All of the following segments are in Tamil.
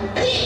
Yeah.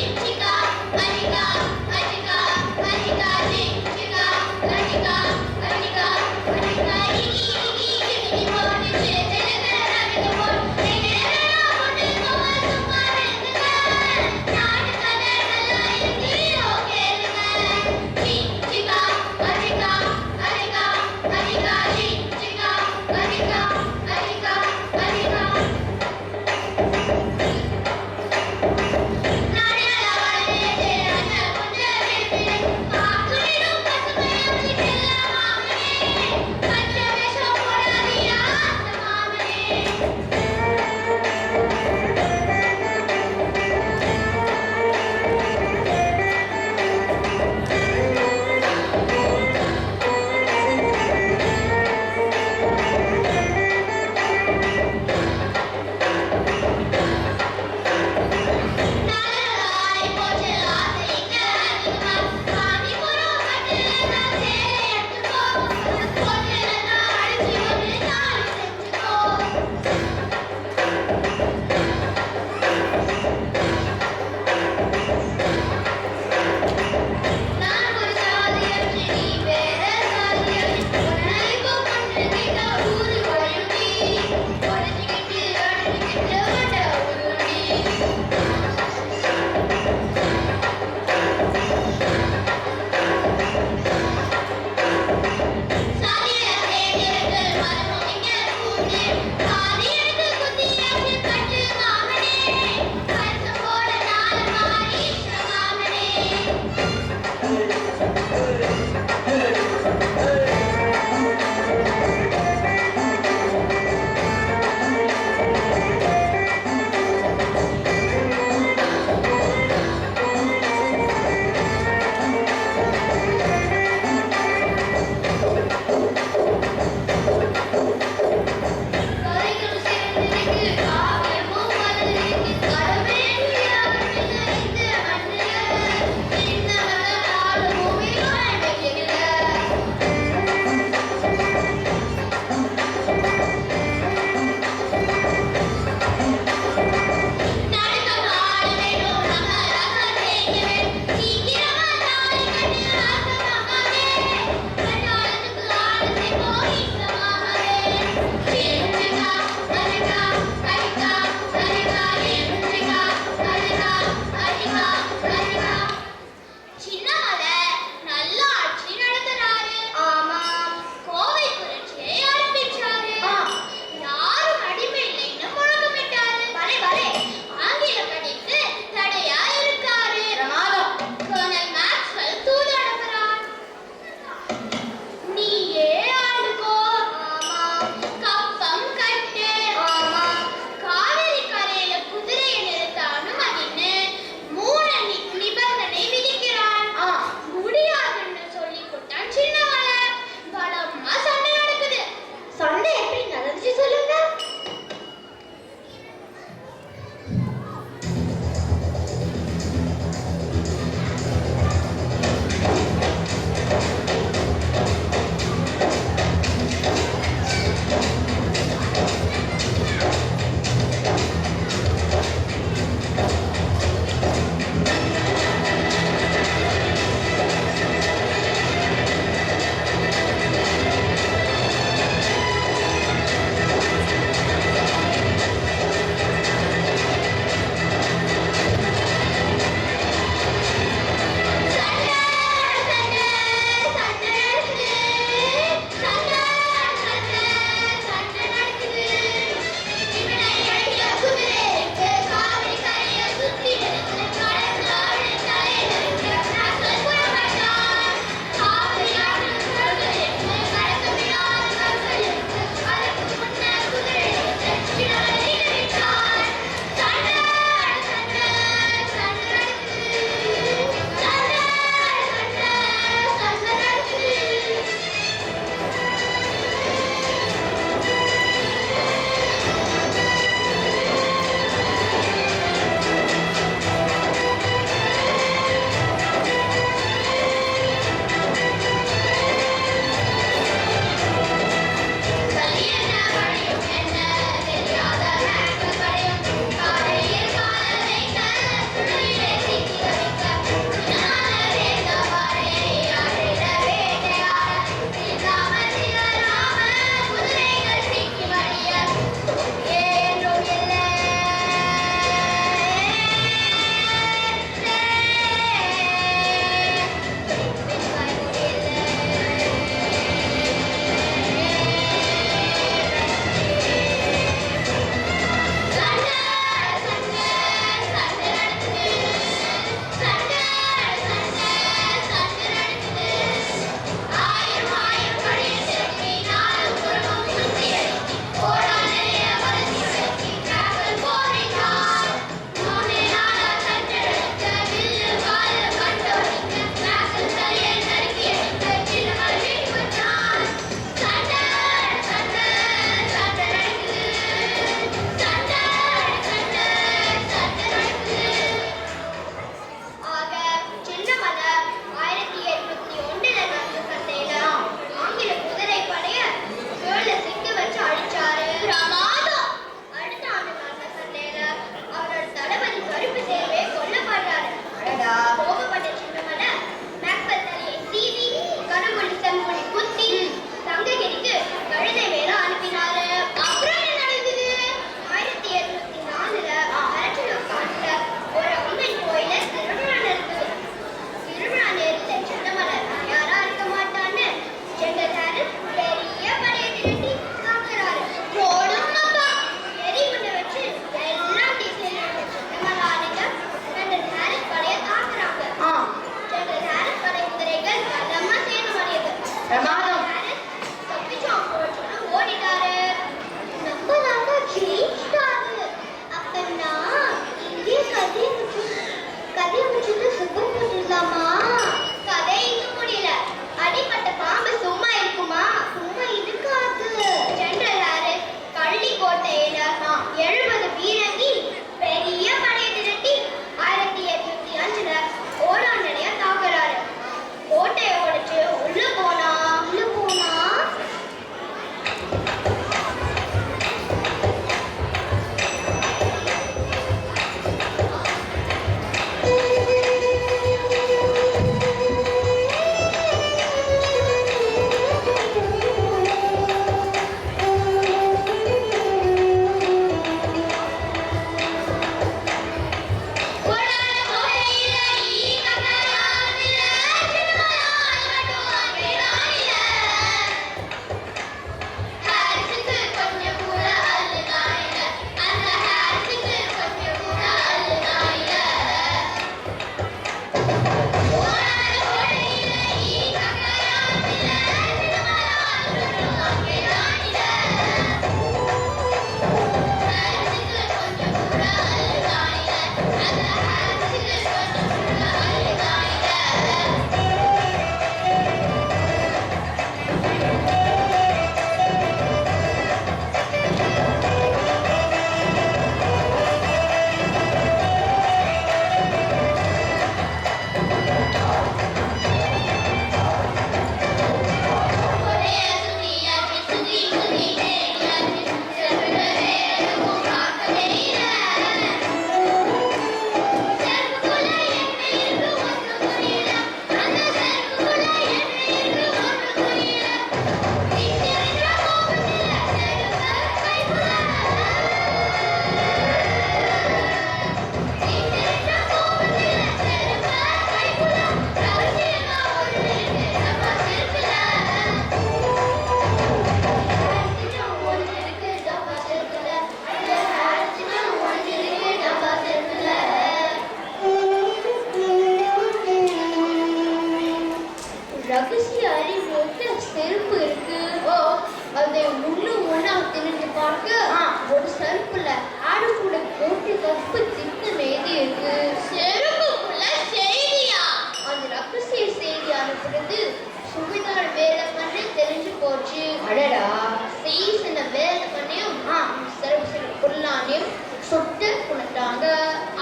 சுட்டு கொடுத்தாங்க.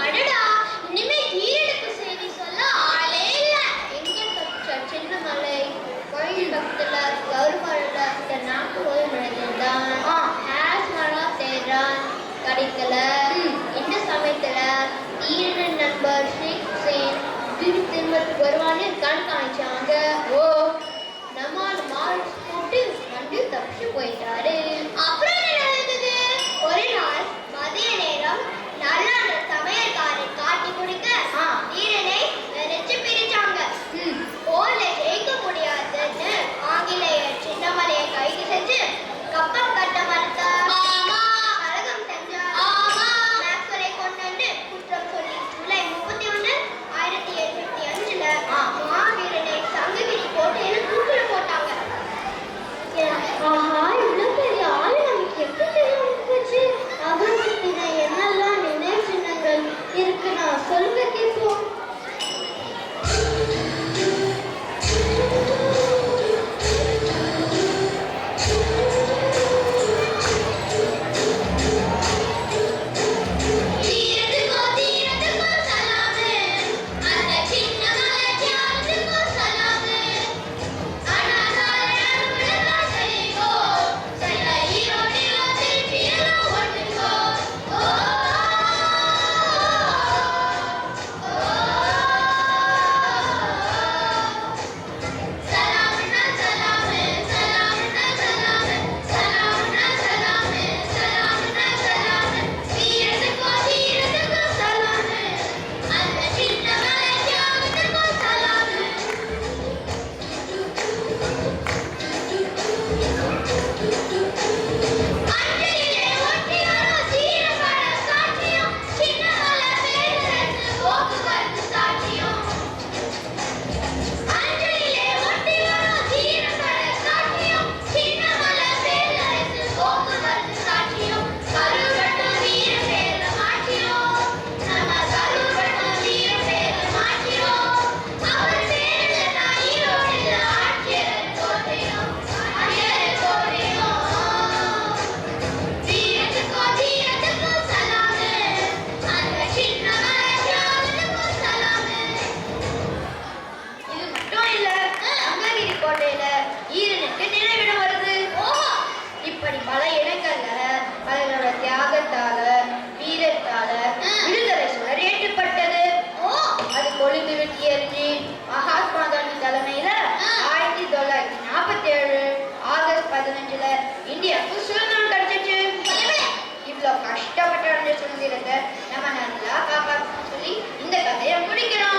அடடா இனிமே ஈரடுக்கு செய்தி சொல்ல ஆளே இல்ல. எங்க தப்பிச்ச சின்ன மலை கோயில் பக்கத்துல கௌரவல நாட்டு போய் விழுந்தான் ஆ. ஹேஸ் மரம் தேடுறான் கிடைக்கல. இந்த சமயத்துல ஈரன நண்பர் ஷேக் ஹுசேன் திரும்பி திரும்ப வருவான்னு கண் காமிச்சாங்க ஓ நம்மால் மார்க்ஸ் போட்டு வந்து தப்பிச்சு போயிட்டாரு. இப்படி பல இடங்கள்ல அதனோட தியாகத்தால வீரத்தால விடுதலை ஏற்றப்பட்டது அது கொழுந்து வெட்டி மகாத்மா காந்தி தலைமையில ஆயிரத்தி தொள்ளாயிரத்தி நாற்பத்தி ஏழு ஆகஸ்ட் பதினஞ்சுல இந்தியாவுக்கு சுதந்திரம் கிடைச்சிச்சு. இவ்வளவு கஷ்டப்பட்டு அடைஞ்ச சுதந்திரத்தை நம்ம நல்லா காப்பாற்றணும் சொல்லி இந்த கதையை முடிக்கிறோம்.